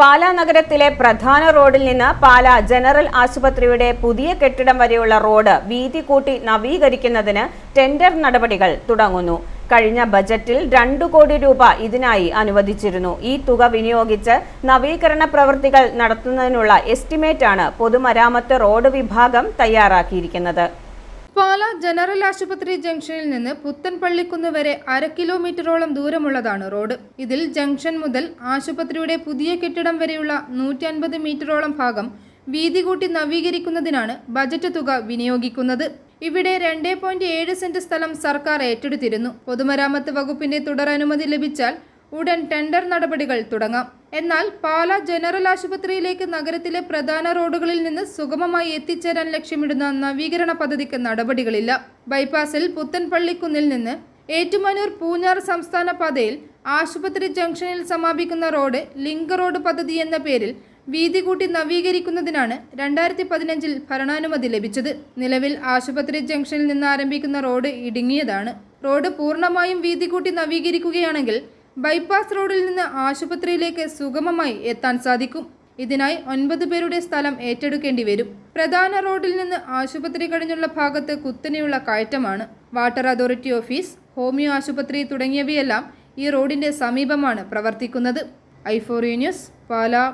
പാലാ നഗരത്തിലെ പ്രധാന റോഡിൽ നിന്ന് പാലാ ജനറൽ ആശുപത്രിയുടെ പുതിയ കെട്ടിടം വരെയുള്ള റോഡ് വീതി കൂട്ടി നവീകരിക്കുന്നതിന് ടെൻഡർ നടപടികൾ തുടങ്ങുന്നു. കഴിഞ്ഞ ബജറ്റിൽ രണ്ടു കോടി രൂപ ഇതിനായി അനുവദിച്ചിരുന്നു. ഈ തുക വിനിയോഗിച്ച് നവീകരണ പ്രവൃത്തികൾ നടത്തുന്നതിനുള്ള എസ്റ്റിമേറ്റാണ് പൊതുമരാമത്ത് റോഡ് വിഭാഗം തയ്യാറാക്കിയിരിക്കുന്നത്. പാല ജനറൽ ആശുപത്രി ജംഗ്ഷനിൽ നിന്ന് പുത്തൻപള്ളിക്കുന്ന് വരെ അര കിലോമീറ്ററോളം ദൂരമുള്ളതാണ് റോഡ്. ഇതിൽ ജംഗ്ഷൻ മുതൽ ആശുപത്രിയുടെ പുതിയ കെട്ടിടം വരെയുള്ള നൂറ്റി അൻപത് മീറ്ററോളം ഭാഗം വീതി കൂട്ടി നവീകരിക്കുന്നതിനാണ് ബജറ്റ് തുക വിനിയോഗിക്കുന്നത്. ഇവിടെ രണ്ടേ പോയിന്റ് ഏഴ് സെന്റ് സ്ഥലം സർക്കാർ ഏറ്റെടുത്തിരുന്നു. പൊതുമരാമത്ത് വകുപ്പിന്റെ തുടരനുമതി ലഭിച്ചാൽ ഉടൻ ടെൻഡർ നടപടികൾ തുടങ്ങാം. എന്നാൽ പാല ജനറൽ ആശുപത്രിയിലേക്ക് നഗരത്തിലെ പ്രധാന റോഡുകളിൽ നിന്ന് സുഗമമായി എത്തിച്ചേരാൻ ലക്ഷ്യമിടുന്ന നവീകരണ പദ്ധതിക്ക് നടപടികളില്ല. ബൈപ്പാസിൽ പുത്തൻപള്ളിക്കുന്നിൽ നിന്ന് ഏറ്റുമാനൂർ പൂഞ്ഞാർ സംസ്ഥാന പാതയിൽ ആശുപത്രി ജംഗ്ഷനിൽ സമാപിക്കുന്ന റോഡ് ലിങ്ക് റോഡ് പദ്ധതി എന്ന പേരിൽ വീതി കൂട്ടി നവീകരിക്കുന്നതിനാണ് രണ്ടായിരത്തി പതിനഞ്ചിൽ ഭരണാനുമതി ലഭിച്ചത്. നിലവിൽ ആശുപത്രി ജംഗ്ഷനിൽ നിന്ന് ആരംഭിക്കുന്ന റോഡ് ഇടുങ്ങിയതാണ്. റോഡ് പൂർണമായും വീതി കൂട്ടി നവീകരിക്കുകയാണെങ്കിൽ ബൈപ്പാസ് റോഡിൽ നിന്ന് ആശുപത്രിയിലേക്ക് സുഗമമായി എത്താൻ സാധിക്കും. ഇതിനായി ഒൻപത് പേരുടെ സ്ഥലം ഏറ്റെടുക്കേണ്ടി വരും. പ്രധാന റോഡിൽ നിന്ന് ആശുപത്രി കഴിഞ്ഞുള്ള ഭാഗത്ത് കുത്തനെയുള്ള കയറ്റമാണ്. വാട്ടർ അതോറിറ്റി ഓഫീസ് ഹോമിയോ ആശുപത്രി തുടങ്ങിയവയെല്ലാം ഈ റോഡിന്റെ സമീപമാണ് പ്രവർത്തിക്കുന്നത്. ഐഫോറിയ ന്യൂസ് പാലാ.